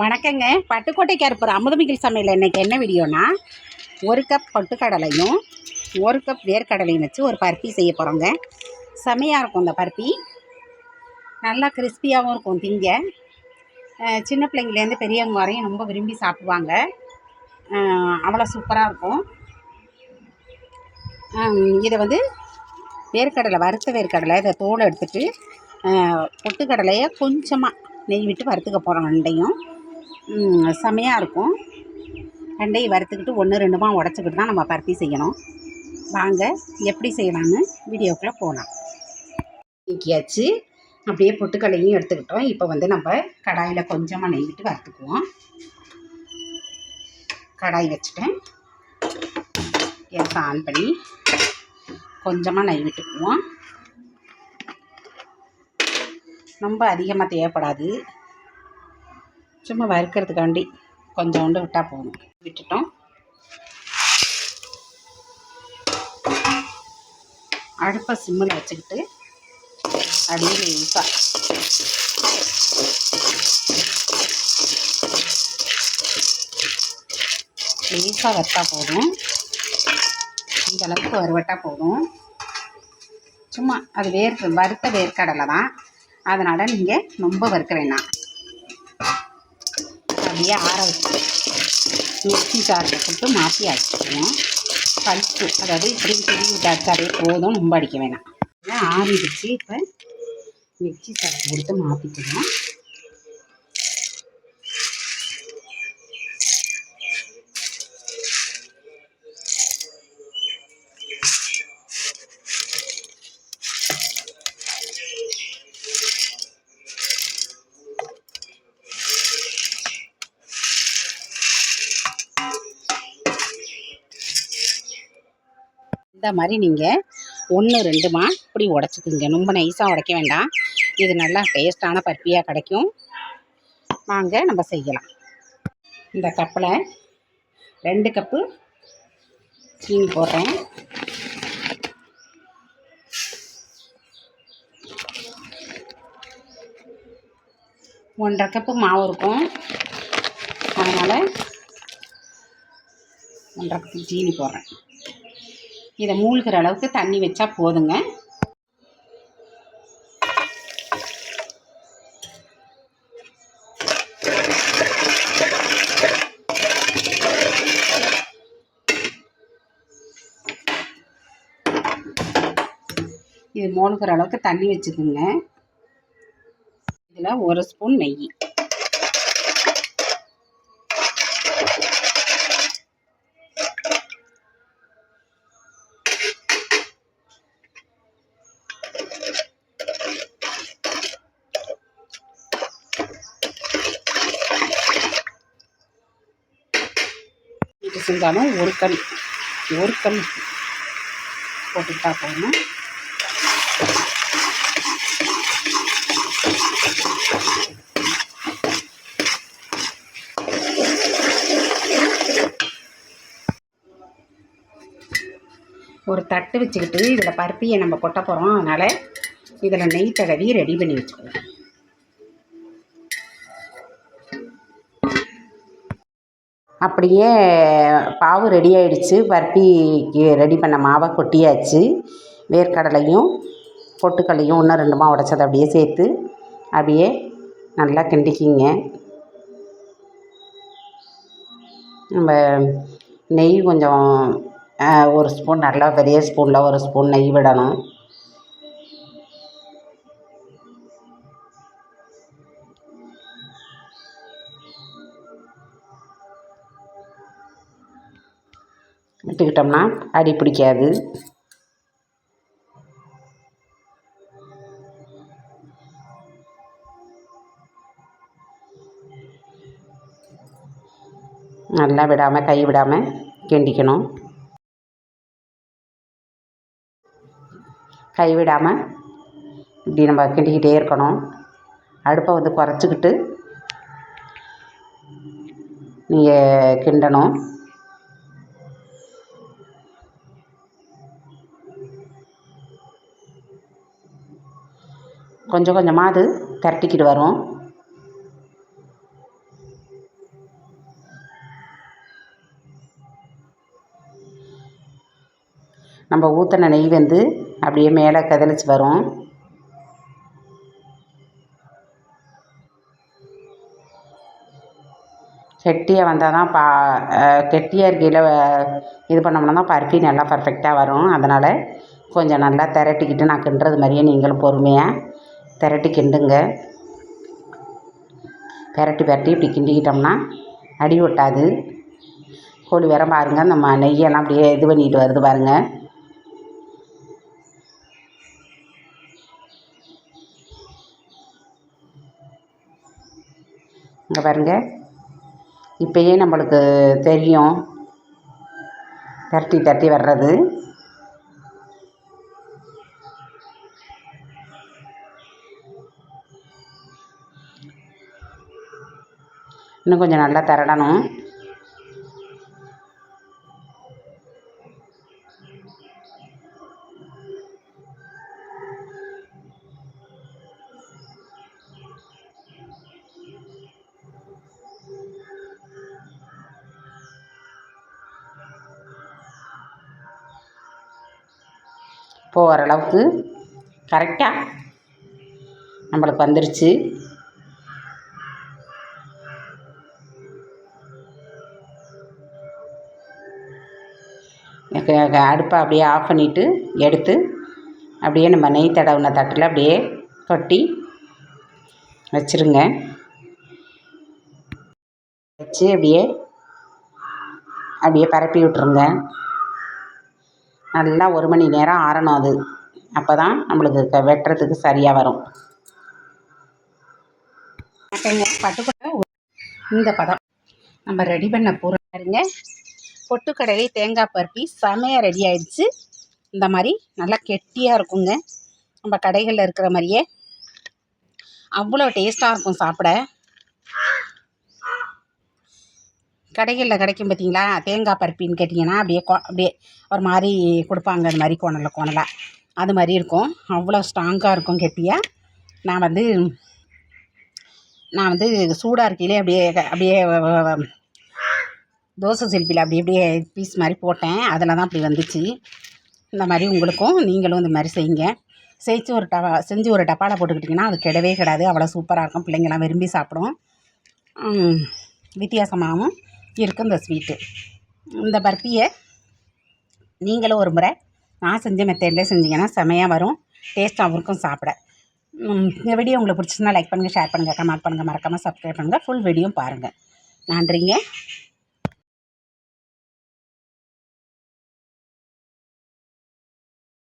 வணக்கங்க. பட்டுக்கோட்டைக்கு கேரப்பூர் அமுதமிகில் சமையல் இன்றைக்கி என்ன வீடியோனா ஒரு கப் பட்டுக்கடலையும் ஒரு கப் வேர்க்கடலையும் வச்சு ஒரு பருப்பி செய்ய போகிறோங்க செமையாக இருக்கும் இந்த பருப்பி நல்லா கிறிஸ்பியாகவும் இருக்கும் திங்க. சின்ன பிள்ளைங்கலேருந்து பெரியவங்க வரையும் ரொம்ப விரும்பி சாப்பிடுவாங்க. அவ்வளோ சூப்பராக இருக்கும். இதை வந்து வேர்க்கடலை வறுத்த வேர்க்கடலை இதை தோலை எடுத்துட்டு பொட்டுக்கடலையை கொஞ்சமாக நெய் விட்டு வறுத்துக்க போகிறோம் ரெண்டையும். செமையாக இருக்கும். ரெண்டையும் வறுத்துக்கிட்டு ஒன்று ரெண்டுமா உடச்சிக்கிட்டு தான் நம்ம பருத்தி செய்யணும். வாங்க எப்படி செய்யலாம்னு வீடியோக்குள்ளே போகலாம் நீக்கியாச்சு. அப்படியே பொட்டுக்கடலையும் எடுத்துக்கிட்டோம். இப்போ வந்து நம்ம கடாயில் கொஞ்சமாக நெய் விட்டு வறுத்துக்குவோம். கடாய் வச்சுட்டேன். கேஸ் ஆன் பண்ணி கொஞ்சமாக நெய் விட்டுக்குவோம். ரொம்ப அதிகமாக தேவைப்படாது. சும்மா வறுக்கிறதுக்காண்டி கொஞ்சோண்டு விட்டால் போதும். விட்டுட்டோம். அடுப்பை சிம்மில் வச்சுக்கிட்டு அப்படியே லேசாக லேசாக வறுத்தா போதும். இந்த அளவுக்கு வறுவட்டா போதும். சும்மா அது வேர் வறுத்த வேர்க்கடலை தான். அதனால் நீங்கள் ரொம்ப வறுக்க வேணாம். அப்படியே ஆற வச்சு மிக்சி சாரில் போட்டு மாற்றி அடிச்சிக்கணும் பல்ப்பு அதாவது இப்படி திருவி விட்டு போதும் ரொம்ப அடிக்க வேணாம். ஆறிடுச்சு இப்போ மிக்சி சாரில் கொடுத்து மாற்றிக்கணும் இந்த மாதிரி நீங்கள் ஒன்று ரெண்டுமா இப்படி உடச்சிக்குங்க. ரொம்ப நைஸாக உடைக்க வேண்டாம். இது நல்லா டேஸ்டான பருப்பியாக கிடைக்கும். வாங்க நம்ம செய்யலாம். இந்த கப்பில் ரெண்டு கப்பு சீனி போடுறேன். ஒன்றரை கப்பு மாவு இருக்கும். அதனால் ஒன்றரை கப்பு சீனி போடுறேன். இதை மூழ்கிற அளவுக்கு தண்ணி வச்சா போதுங்க. இது மூழ்கிற அளவுக்கு தண்ணி வச்சுக்குங்க. இதில் ஒரு ஸ்பூன் நெய். இது செஞ்சாலும் ஒரு கல் ஒரு கல் போட்டுக்கிட்டா போதும். ஒரு தட்டு வச்சுக்கிட்டு இதில் பருப்பியை நம்ம கொட்ட போகிறோம். அதனால் இதில் நெய் தடவி ரெடி பண்ணி வச்சுக்குவோம் அப்படியே பாவு ரெடி ஆயிடுச்சு. பருப்பிக்கு ரெடி பண்ண மாவை கொட்டியாச்சு. வேர்க்கடலையும் பொட்டுக்கடலையும் ஒன்று ரெண்டுமா உடச்சதை அப்படியே சேர்த்து அப்படியே நல்லா கிண்டிக்கிங்க. நம்ம நெய் கொஞ்சம் ஒரு ஸ்பூன் நல்லா பெரிய ஸ்பூனில் ஒரு ஸ்பூன் நெய் விடணும். விட்டுக்கிட்டோம்னா அடி பிடிக்காது. நல்லா விடாமல் கை விடாமல் கிண்டிக்கணும். கை விடாமல் இப்படி நம்ம கிண்டிக்கிட்டே இருக்கணும். அடுப்பை வந்து குறைச்சிக்கிட்டு நீங்கள் கிண்டணும். கொஞ்சம் கொஞ்சமாக அது திரட்டிக்கிட்டு வரும். நம்ம ஊற்றின நெய் வந்து அப்படியே மேலே கதளிச்சு வரும். கெட்டியாக வந்தால் தான் பா கெட்டியாக இருக்கையில் இது பண்ணோம்னா தான் பருப்பி நல்லா பர்ஃபெக்டாக வரும். அதனால் கொஞ்சம் நல்லா திரட்டிக்கிட்டு நான் கின்றது மாதிரியே நீங்களும் பொறுமையாக திரட்டி கிண்டுங்க. பெரட்டி பெரட்டி இப்படி கிண்டிக்கிட்டோம்னா அடி ஒட்டாது. கோழி வேற பாருங்கள் நம்ம நெய்யெல்லாம் அப்படியே இது பண்ணிட்டு வருது பாருங்கள் இங்கே பாருங்கள் இப்போயே நம்மளுக்கு தெரியும். தரட்டி தரட்டி வர்றது. இன்னும் கொஞ்சம் நல்லா திரடணும் இப்போ ஓரளவுக்கு கரெக்டாக நம்மளுக்கு வந்துருச்சு. அடுப்பை அப்படியே ஆஃப் பண்ணிவிட்டு எடுத்து அப்படியே நம்ம நெய் தடவின தட்டில் அப்படியே கொட்டி வச்சுருங்க. வச்சு அப்படியே அப்படியே பரப்பி விட்ருங்க நல்லா ஒரு மணி நேரம் ஆறணும் அது. அப்போ தான் நம்மளுக்கு வெட்டுறதுக்கு சரியாக வரும். பட்டுக்கொட்டை இந்த பதம் நம்ம ரெடி பண்ண போகிறோம் பாருங்க. பொட்டுக்கடலை தேங்காய் பருப்பி செமையாக ரெடி ஆயிடுச்சு. இந்த மாதிரி நல்லா கெட்டியாக இருக்குங்க. நம்ம கடைகளில் இருக்கிற மாதிரியே. அவ்வளோ டேஸ்ட்டாக இருக்கும் சாப்பிட. கடைகளில் கிடைக்கும் பார்த்தீங்களா? தேங்காய் பருப்பின்னு கேட்டிங்கன்னா அப்படியே கோ அப்படியே ஒரு மாதிரி கொடுப்பாங்க. அந்த மாதிரி கோணலில் கோணலாக அது மாதிரி இருக்கும். அவ்வளோ ஸ்ட்ராங்காக இருக்கும் கெட்டியாக நான் வந்து நான் வந்து சூடாக இருக்கையிலே அப்படியே அப்படியே தோசை செல்பியில் அப்படி அப்படியே பீஸ் மாதிரி போட்டேன். அதில் தான் அப்படி வந்துச்சு. இந்த மாதிரி உங்களுக்கும் நீங்களும் இந்த மாதிரி செய்யுங்க. செஞ்சு ஒரு டவா செஞ்சு ஒரு டப்பாவில் போட்டுக்கிட்டிங்கன்னா அது கிடவே கிடாது. அவ்வளோ சூப்பராக இருக்கும். பிள்ளைங்கள்லாம் விரும்பி சாப்பிடும். வித்தியாசமாகவும் இருக்கும் இந்த ஸ்வீட்டு இந்த பர்ஃபியை நீங்களும் ஒரு முறை நான் செஞ்ச மெத்தட்லேயே செஞ்சிங்கன்னா செமையாக வரும். டேஸ்ட்டாகவும் இருக்கும் சாப்பிட. இந்த வீடியோ உங்களுக்கு பிடிச்சிருந்தா லைக் பண்ணுங்கள் ஷேர் பண்ணுங்கள் கமெண்ட் பண்ணுங்கள் மறக்காமல் சப்ஸ்கிரைப் பண்ணுங்கள் ஃபுல் வீடியோ பாருங்கள் நன்றிங்க.